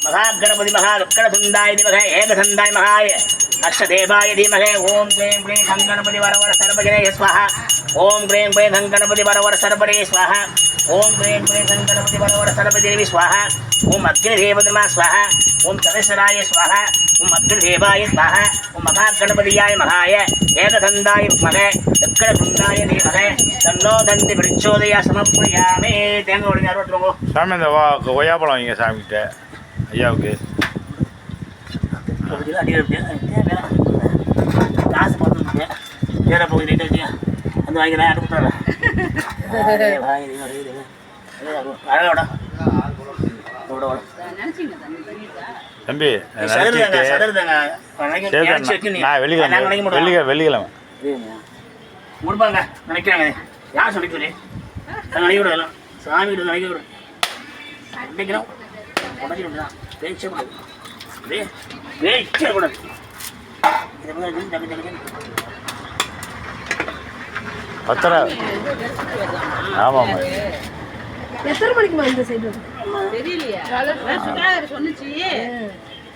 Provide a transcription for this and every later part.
महागणपति महाविक्रतुण्डाय धीमहि एकदन्ताय महाय अष्टदेवाय धीमहि ॐ क्लीं क्लीं गङ्गणपति वरवर सर्वजने स्वाहा ॐ क्लीं क्लीं गङ्गणपति वरवर सर्वणे स्वाहा ॐ क्लीं क्लीं गङ्गणपति वरवर सर्वदेवी स्वाहा ॐ अग्निदेवतमा स्वाहा ॐ सदस्वराय स्वाहा ॐ अग्निदेवाय स्वाहा ॐ महागणपतियाय महाय एकदन्ताय विद्महे विक्रतुण्डाय धीमहि तन्नो दन्ति प्रचोदया समर्पयामि தேங்க ஒழுங்கா அறுபத்தி சாமி இந்த வா கொய்யாப்பழம் வைங்க சாமிக்கிட்ட ஐயாவுக்கு காசு பார்த்து வேற போய் வந்து வாங்கிக்கிறேன் கொடுத்துறேன் அழகோட தம்பி வெள்ளிக்கிழமை வெள்ளிக்கிழமை முடிப்பாங்க. நினைக்கிறாங்க. யார் சொல்லி சொல்லி நாங்கள் நினைக்க விடலாம் சாமி நினைக்க விடும் நினைக்கிறோம் உடனே விடலாம் பேச்சே கூடாது வே- பேச்சே கூடாது பத்தரை? ஆமாம்மா. எத்தனை மணிக்குமா இந்த சைடு தெரியலையா. சொன்னுச்சு.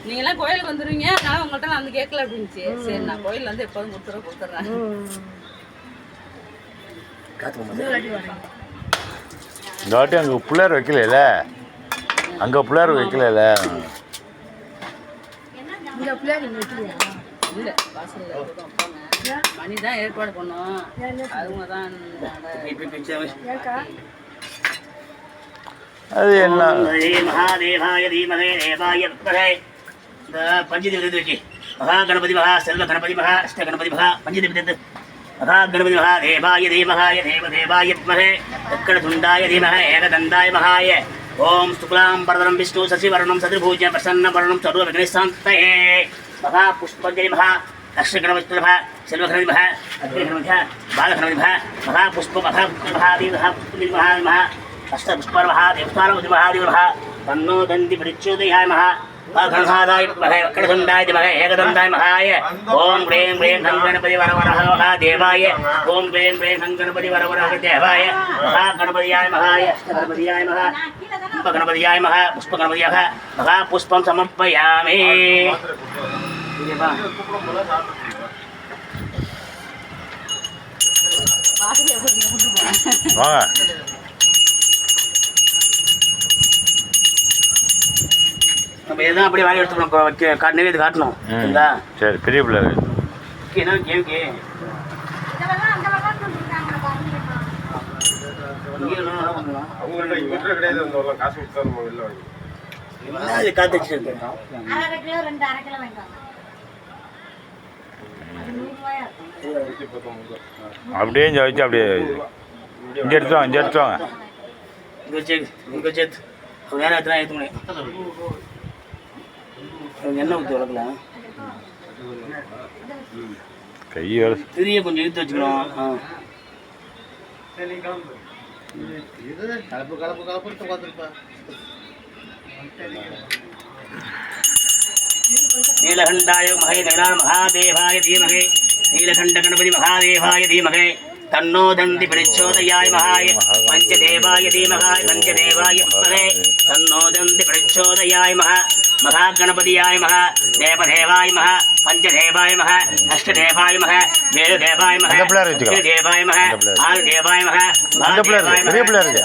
நீங்களாம் கோயிலுக்கு வந்துருவீங்க நான் உங்கள்கிட்ட நான் வந்து கேட்கல அப்படின்னுச்சு. சரி நான் கோயில்ல வந்து எப்போதும் கொடுத்துறேன் கொடுத்துட்றேன் இந்த வாட்டி அங்கே பிள்ளையார் வைக்கல அங்கே பிள்ளையார் வைக்கல இல்லை மணி தான் ஏற்பாடு பண்ணோம். அவங்க தான் அது என்ன? மகாதேவாய தீமகே தேவாய வித்மகே இந்த பஞ்சதேவி வச்சு மகா கணபதி மகா செல்வ கணபதி மகா அஷ்ட கணபதி மகா பஞ்சதேவி தத்து மகா கணபதி மகா தேவாய தீமகாய தேவ தேவாய வித்மகே தக்கட துண்டாய தீமகே ஏகதந்தாய மகாய. ఓం శుక్లాం వరదనం విష్ణు శశివర్ణం సతిభూజ్య ప్రసన్న వర్ణం చదువు విఘ్నేశాంతే మహా పుష్పంజలి మహా అక్షగణవిష్ణుభ శిల్వఘనవిభ అగ్నిఘనవిభ బాలఘనవిభ మహా పుష్ప మహా మహాదేవి మహా మహా మహా అష్టపుష్ప దేవస్థానం మహాదేవ మహా తన్నో మహా வாகன்ஹாதாய மகே வக்கடசுண்டாய மகே ஏகதந்தாய மகாய ஓம் க்ரீம் க்ரீம் சங்கணபதி வரவரஹா தேவாய ஓம் க்ரீம் க்ரீம் சங்கணபதி வரவரஹ தேவாய மகா கணபதியாய மகாய. கணபதியாய மகா. புஷ்பகணபதியாய மகா. நம்ம எதுவும் அப்படியே வாங்கி எடுத்துக்கணும். வைக்க காட்டினே இது காட்டணும். சரிங்களா? சரி பெரிய பிள்ளையார் என்ன பத்தொம்பது அப்படியே வச்சு அப்படியே இங்கே எடுத்து வாங்க இங்கே எடுத்து வாங்க. இங்கே வச்சு இங்கே அவங்க நேரம் எத்தனை அவங்க எண்ணெய் ஊற்றி வளர்க்கலாம் கை வேலை திரிய கொஞ்சம் இழுத்து வச்சுக்கணும். ஆ. நீலகண்டாய மகே தைலான மகாதேவாய தீமகே. நீலகண்ட கணபதி மகாதேவாய தீமகே. தன்னோ தந்தி பிரச்சோதயாய மகாய. பஞ்சதேவாய தீமகாய பஞ்சதேவாய மகே. தன்னோ தந்தி பிரச்சோதயாய மகா. மகாகணபதியாய மகா தேவதேவாய மகா பஞ்சதேவாய மகா அஷ்டதேவாய மகா வேததேவாய மகா அந்த பிள்ளையார் வச்சுக்கோ. தேவாய மகா. ஆறு தேவாய மகா பெரிய பிள்ளையார் இருக்கு.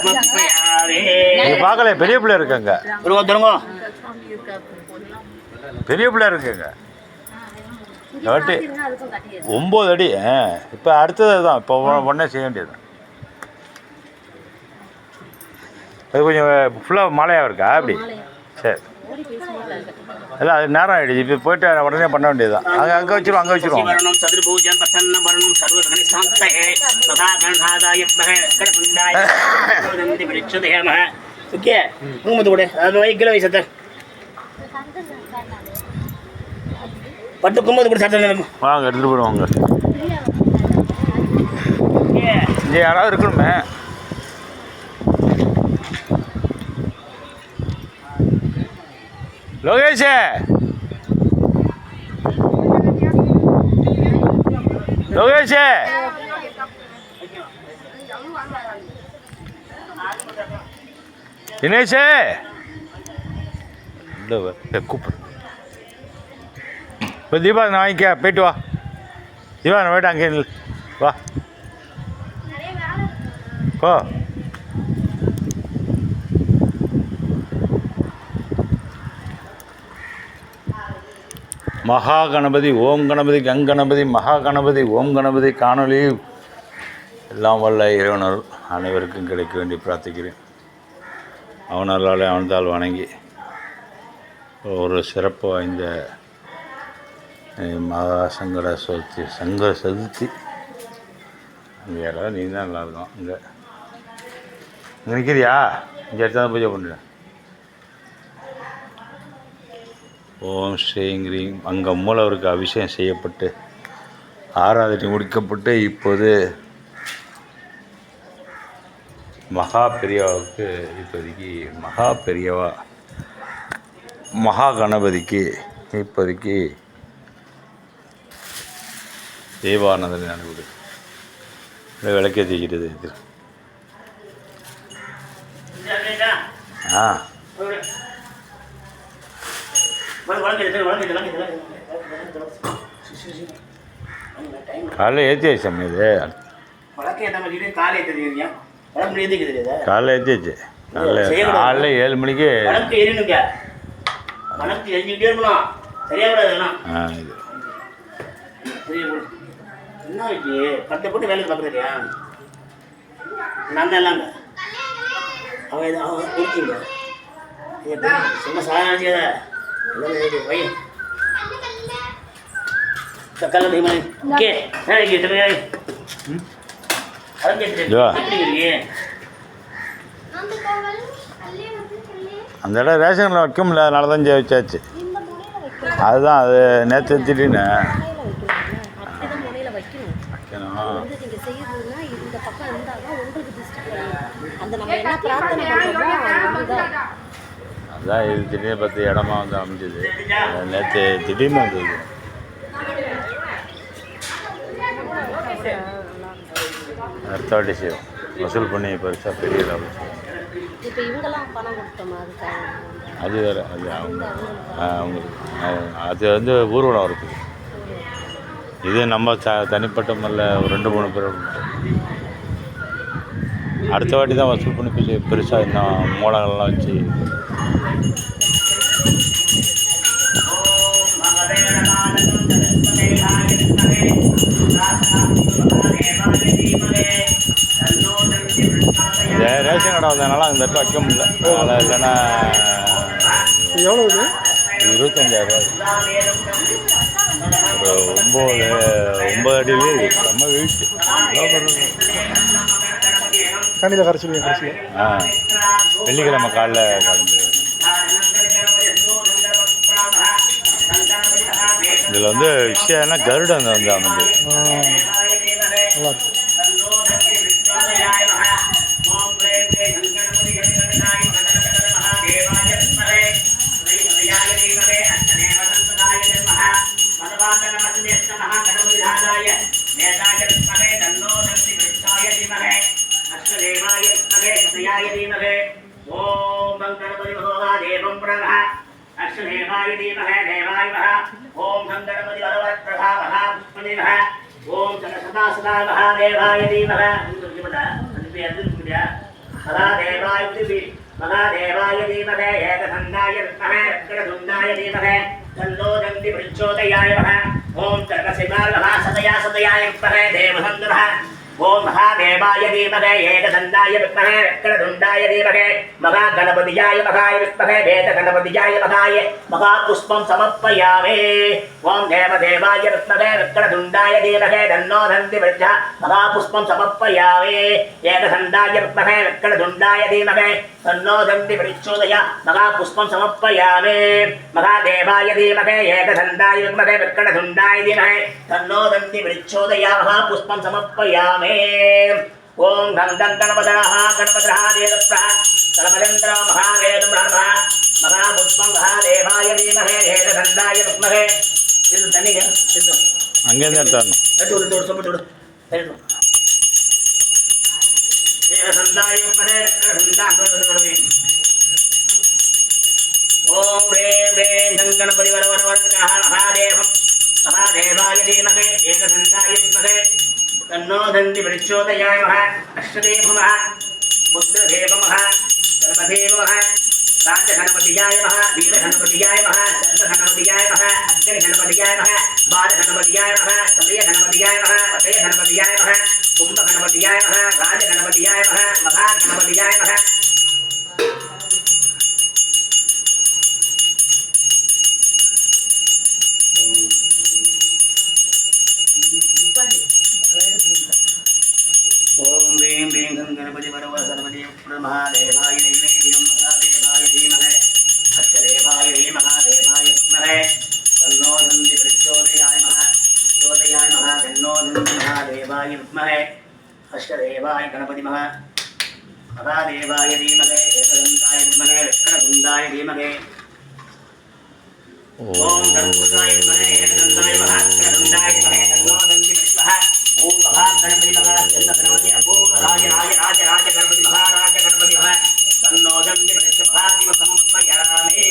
பார்க்கல பெரிய பிள்ளையார் இருக்குங்க துருங்கோ துருங்கோ பெரிய பிள்ளையார் இருக்குங்க வாட்டி ஒம்பது அடி இப்போ அடுத்தது தான் இப்போ உடனே செய்ய வேண்டியது அது கொஞ்சம் ஃபுல்லாக மழையாக இருக்கா? அப்படி. சரி. இல்லை அது நேரம் ஆகிடுச்சு இப்போ போயிட்டு உடனே பண்ண வேண்டியது தான் அங்கே அங்கே வச்சிருவோம் அங்கே வச்சிருவோம். ஓகே? மூமது கூட அது வைக்கல வைசத்த பட்டு கும்பது கூட சத்தம் வாங்க எடுத்துகிட்டு போயிடுவாங்க இங்கே யாராவது இருக்கணுமே? லோகேஷ். லோகேஷ். தினேஷ். இல்லை கூப்பிடு. இப்போ தீபா நான் வாங்கிக்க. போயிட்டு வா. தீபா நான் போயிட்டு அங்கே. வா. போ. மகா கணபதி ஓம் கணபதி கங்கணபதி மகா கணபதி ஓம் கணபதி காணொளி. எல்லாம் வல்ல இறைவனர் அனைவருக்கும் கிடைக்க வேண்டி பிரார்த்திக்கிறேன். அவனல்லாலே அவன்தால் வணங்கி ஒரு சிறப்பு வாய்ந்த மகா சங்கட சதுர்த்தி சங்கர சதுர்த்தி. இங்கே யாராவது நீ தான் நல்லா இருக்கும் இங்கே இங்கே நிற்கிறியா இங்கே எடுத்தா பூஜை பண்ணுறேன் ஓம் ஸ்ரீங் அங்கே மூலவருக்கு அபிஷேகம் செய்யப்பட்டு ஆராதனை முடிக்கப்பட்டு இப்போது மகா பெரியவாவுக்கு இப்போதைக்கு மகா பெரியவா மகா கணபதிக்கு இப்போதைக்கு தேவானந்தனை அனுப்பிடு இல்லை விளக்கேற்றிக்கிறது இது. ஆ. காலைல ஏற்றியாச்சு சாமி இது? காலைல ஏற்றியாச்சு காலைல. காலைல ஏழு மணிக்கு ஆ இது. என்ன ஆச்சு பட்டை போட்டு வேலைக்கு பார்க்குறியா நான் தான் இல்லைங்க அவன் அவன் கொடுத்தீங்க சும்மா சாதனை கல்ல அந்த இடம் ரேஷன் கடையில் வைக்க முடியல அதனால தான் ஜெயிச்சாச்சு அதுதான் அது நேற்று திடீர்னு. அந்த நம்ம என்ன பிரார்த்தனை அதுதான். அதான் இது திடீர்னு பார்த்து இடமா வந்து அமைஞ்சது. நேற்று திடீர்னு வந்தது. அடுத்த வாட்டி செய்வோம். வசூல் பண்ணி பெருசாக பெரிய லாபம் அது வேறு அது அவங்க அவங்களுக்கு அவங்க- அது வந்து ஊர்வலம் இருக்குது. இது நம்ம த தனிப்பட்ட முறையில் ஒரு ரெண்டு மூணு பேர் அடுத்த வாட்டி தான் வசூல் பண்ணி பெருசு பெருசாக இன்னும் மூலங்கள்லாம் வச்சு ரேஷன் கடை வந்ததுனால அந்த இடத்துல வைக்க முடியல. அதனால் இல்லைன்னா எவ்வளோ இது? இருபத்தஞ்சாயிரம் ஒரு ஒம்பது ஒம்பது அடியிலே செம்ம வெயிட்டு தண்ணியில் கரைச்சிடுவீங்க கடைசியில் ஆ. வெள்ளிக்கிழமை காலைல கலந்து. இதில் வந்து விஷயம்னா கருடன் வந்து அமைஞ்சு நல்லா இருக்கு. प्रभा अक्षदेवाय देवः देवाय वः ॐ गङ्गणपति वरवत्प्रभा वः पुष्पणे वः ॐ सदा सदा महादेवाय देवः सदा देवाय महादेवाय देवः एकसन्धाय रत्नः रत्नसुन्दाय देवः तन्नोदन्ति प्रचोदयाय वः ॐ सर्वशिवाय वः सदया सदयाय वः देवसन्दः சதயா சதயாய வித்மஹே தேவசந்தரः ஓம் மகாதேவாய தீமஹே ஏகதந்தாய வித்மஹே வக்ரதுண்டாய தீமஹே மகாகணபதியாய மகாய வித்மஹே வேதகணபதியாய மகாய மகாபுஷ்பம் சமர்ப்பயாமே ஓம் தேவதேவாய வித்மஹே வக்ரதுண்டாய தீமஹே தன்னோ தந்தி விருத்தா மகாபுஷ்பம் சமர்ப்பயாமே ஏகதந்தாய வித்மஹே வக்ரதுண்டாய தீமஹே தன்னோ தந்தி விருச்சோதய மகாபுஷ்பம் சமர்ப்பயாமே மகாதேவாய தீமஹே ஏகதந்தாய வித்மஹே வக்ரதுண்டாய தீமஹே தன்னோ ஓம் கந்தம் கணபதரः கணபதரः தேவஸ்ரः கணபதேந்திர மகாவேதம் ராமः மகாபுஷ்பம் மகாதேவாய தீமஹே ஏகதந்தாய வித்மஹே இது தண்ணிங்க இது அங்கேருந்து எடுத்தாரணும் எடுத்து விடு, விடு, சொல்லி விடு. ஓம் ரேம் ரேம் கங்கணபதி வர வர வர மகாதேவம் மகாதேவாய தீமகே ஏகதந்தாய வித்மகே தன்னோ தந்தி பிரச்சோதயாய மக அஷ்டதேவ மக புத்ததேவ மக கணபதேவ மக ராஜகணபதியாய மக வீரகணபதியாய மக சர்வகணபதியாய மக அக்னிகணபதியாய மக பாலகணபதியாய மக சமயகணபதியாய மக வசயகணபதியாய மக கும்பகணபதியாய மக சர்வதேவ பிரமஹாதேவாய நைவேத்யம் மகாதேவாய தீமஹே அஷ்டதேவாய தீமஹாதேவாய வித்மஹே தன்னோ தந்தி பிரச்சோதயாய மகா சோதயாய மகா தன்னோ தந்தி மகாதேவாய வித்மஹே அஷ்டதேவாய கணபதி மகா மகாதேவாய தீமஹே ஏகதந்தாய வித்மஹே விக்ரதுண்டாய ఓం గణపురుషాయ విమహే జగదంతాయ మహాత్కరందాయ విమహే తన్నోదంతి విశ్వః ఓం మహాగణపతి మహాచంద్ర గణపతి అపూర్వ రాజ రాజ రాజ రాజ గణపతి మహారాజ గణపతి మహా తన్నోదంతి ప్రతిష్ఠ మహాదివ సమర్పయామే.